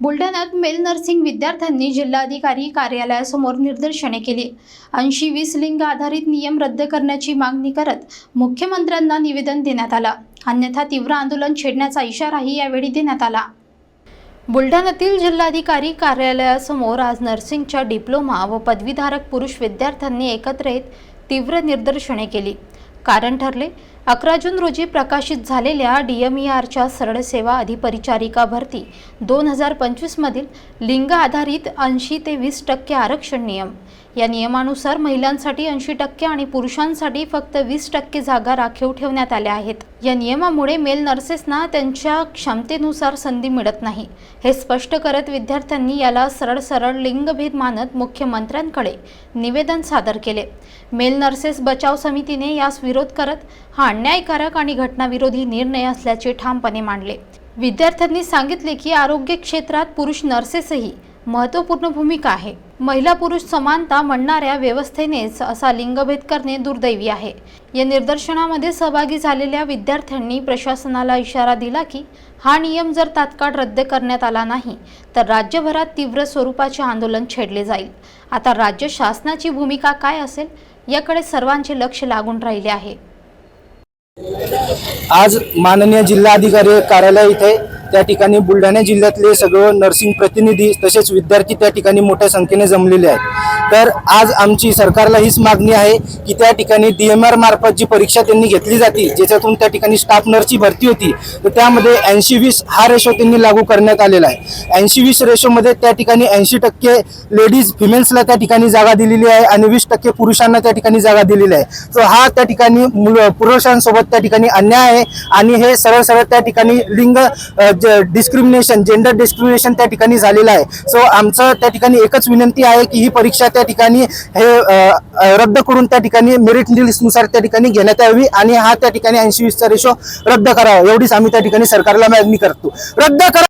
बुलढाण्यात mail nursing विद्यार्थ्यांनी जिल्हाधिकारी कार्यालयासमोर निदर्शने केली. ऐंशी वीस लिंग आधारित नियम रद्द करण्याची मागणी करत मुख्यमंत्र्यांना निवेदन देण्यात आलं. अन्यथा तीव्र आंदोलन छेडण्याचा इशाराही यावेळी देण्यात आला. बुलढाण्यातील जिल्हाधिकारी कार्यालयासमोर आज नर्सिंगच्या डिप्लोमा व पदवीधारक पुरुष विद्यार्थ्यांनी एकत्र येत तीव्र निदर्शने केली. कारण ठरले अकरा जून रोजी प्रकाशित झालेल्या डी एम ई आरच्या सरळ सेवा अधिपरिचारिका भरती दोन हजार पंचवीसमधील लिंग आधारित ऐंशी ते वीस टक्के आरक्षण नियम. या नियमानुसार महिलांसाठी ऐंशी टक्के आणि पुरुषांसाठी फक्त वीस टक्के जागा राखीव ठेवण्यात आल्या आहेत. या नियमामुळे मेल नर्सेसना त्यांच्या क्षमतेनुसार संधी मिळत नाही. हे स्पष्ट करत विद्यार्थ्यांनी याला सरळ सरळ लिंगभेद मानत मुख्यमंत्र्यांकडे निवेदन सादर केले. मेल नर्सेस बचाव समितीने यास विरोध करत हा अन्यायकारक आणि घटनाविरोधी निर्णय असल्याचे ठामपणे मांडले. विद्यार्थ्यांनी सांगितले की आरोग्य क्षेत्रात पुरुष नर्सेसही महत्त्वपूर्ण भूमिका आहे. महिला पुरुष समानता म्हणणाऱ्या व्यवस्थेनेच असा लिंगभेद करणे दुर्दैवी आहे. या निदर्शनामध्ये सहभागी झालेल्या विद्यार्थ्यांनी प्रशासनाला इशारा दिला की हा नियम जर तात्काळ रद्द करण्यात आला नाही तर राज्यभरात तीव्र स्वरूपाचे आंदोलन छेडले जाईल. आता राज्य शासनाची भूमिका काय असेल याकडे सर्वांचे लक्ष लागून राहिले आहे. आज माननीय जिल्हाधिकारी कार्यालय इथे त्या ठिकाणी बुलढाणा जिल्ह्यातले सगळं नर्सिंग प्रतिनिधी तसेच विद्यार्थी त्या ठिकाणी मोठ्या संख्येने जमलेले आहेत तर आज आमची सरकारला हीच मागणी आहे की त्या ठिकाणी डी एम आर मार्फत जी परीक्षा त्यांनी घेतली जाते ज्याच्यातून त्या ठिकाणी स्टाफ नर्सची भरती होती तर त्यामध्ये ऐंशी वीस हा रेशो त्यांनी लागू करण्यात आलेला आहे ऐंशी वीस रेशोमध्ये त्या ठिकाणी ऐंशी टक्के लेडीज फिमेल्सला त्या ठिकाणी जागा दिलेली आहे आणि वीस टक्के पुरुषांना त्या ठिकाणी जागा दिलेली आहे सो हा त्या ठिकाणी पुरुषांसोबत त्या ठिकाणी अन्याय आहे आणि हे सरळ सरळ त्या ठिकाणी लिंग डिस्क्रिमिनेशन जेंडर डिस्क्रिमिनेशन त्या ठिकाणी झालेलं आहे. सो आमचं त्या ठिकाणी एकच विनंती आहे की ही परीक्षा त्या ठिकाणी हे रद्द करून त्या ठिकाणी मेरिट लिस्टनुसार त्या ठिकाणी घेण्यात यावी आणि हा त्या ठिकाणी ऐंशी वीसचा रेशो रद्द करावा. एवढीच आम्ही त्या ठिकाणी सरकारला मागणी करतो. रद्द करा